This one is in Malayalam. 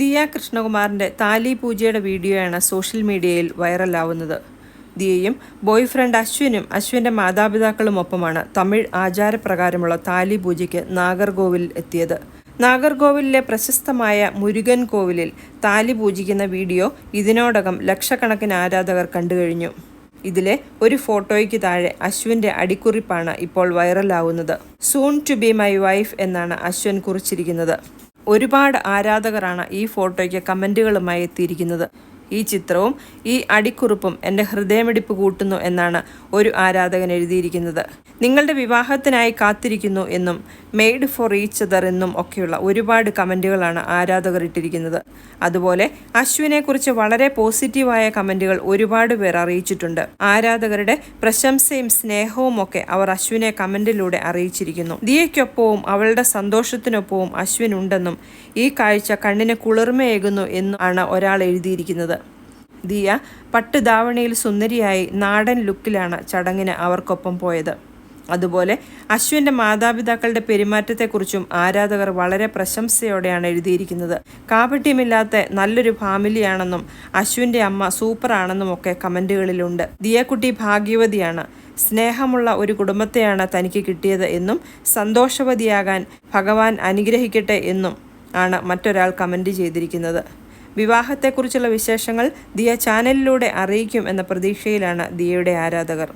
ദിയ കൃഷ്ണകുമാറിന്റെ താലി പൂജയുടെ വീഡിയോയാണ് സോഷ്യൽ മീഡിയയിൽ വൈറലാവുന്നത്. ദിയയും ബോയ് ഫ്രണ്ട് അശ്വിനും അശ്വിന്റെ മാതാപിതാക്കളും ഒപ്പമാണ് തമിഴ് ആചാരപ്രകാരമുള്ള താലി പൂജയ്ക്ക് നാഗർകോവിൽ എത്തിയത്. നാഗർകോവിലിലെ പ്രശസ്തമായ മുരുകൻ കോവിലിൽ താലി പൂജിക്കുന്ന വീഡിയോ ഇതിനോടകം ലക്ഷക്കണക്കിന് ആരാധകർ കണ്ടുകഴിഞ്ഞു. ഇതിലെ ഒരു ഫോട്ടോയ്ക്ക് താഴെ അശ്വിന്റെ അടിക്കുറിപ്പാണ് ഇപ്പോൾ വൈറലാവുന്നത്. Soon to be my wife എന്നാണ് അശ്വിൻ കുറിച്ചിരിക്കുന്നത്. ഒരുപാട് ആരാധകരാണ് ഈ ഫോട്ടോയ്ക്ക് കമന്റുകളുമായി എത്തിയിരിക്കുന്നത്. ഈ ചിത്രവും ഈ അടിക്കുറിപ്പും എന്റെ ഹൃദയമിടിപ്പ് കൂട്ടുന്നു എന്നാണ് ഒരു ആരാധകൻ എഴുതിയിരിക്കുന്നത്. നിങ്ങളുടെ വിവാഹത്തിനായി കാത്തിരിക്കുന്നു എന്നും മെയ്ഡ് ഫോർ ഈച്ച് അതർ എന്നും ഒക്കെയുള്ള ഒരുപാട് കമന്റുകളാണ് ആരാധകർ ഇട്ടിരിക്കുന്നത്. അതുപോലെ അശ്വിനെക്കുറിച്ച് വളരെ പോസിറ്റീവായ കമന്റുകൾ ഒരുപാട് പേർ അറിയിച്ചിട്ടുണ്ട്. ആരാധകരുടെ പ്രശംസയും സ്നേഹവും ഒക്കെ അവർ അശ്വിനെ കമന്റിലൂടെ അറിയിച്ചിരിക്കുന്നു. ദിയയ്ക്കൊപ്പവും അവളുടെ സന്തോഷത്തിനൊപ്പവും അശ്വിൻ ഉണ്ടെന്നും ഈ കാഴ്ച കണ്ണിന് കുളിർമയേകുന്നു എന്നും ആണ് ഒരാൾ എഴുതിയിരിക്കുന്നത്. ദിയ പട്ട് ധാവണിയിൽ സുന്ദരിയായി നാടൻ ലുക്കിലാണ് ചടങ്ങിന് അവർക്കൊപ്പം പോയത്. അതുപോലെ അശ്വിന്റെ മാതാപിതാക്കളുടെ പെരുമാറ്റത്തെക്കുറിച്ചും ആരാധകർ വളരെ പ്രശംസയോടെയാണ് എഴുതിയിരിക്കുന്നത്. കാപട്യമില്ലാത്ത നല്ലൊരു ഫാമിലിയാണെന്നും അശ്വിന്റെ അമ്മ സൂപ്പറാണെന്നും ഒക്കെ കമന്റുകളിലുണ്ട്. ദിയക്കുട്ടി ഭാഗ്യവതിയാണ്. സ്നേഹമുള്ള ഒരു കുടുംബത്തെയാണ് തനിക്ക് കിട്ടിയത് എന്നും സന്തോഷവതിയാകാൻ ഭഗവാൻ അനുഗ്രഹിക്കട്ടെ എന്നും ആണ് മറ്റൊരാൾ കമന്റ് ചെയ്തിരിക്കുന്നത്. വിവാഹത്തെക്കുറിച്ചുള്ള വിശേഷങ്ങൾ ദിയ ചാനലിലൂടെ അറിയിക്കും എന്ന പ്രതീക്ഷയിലാണ് ദിയയുടെ ആരാധകർ.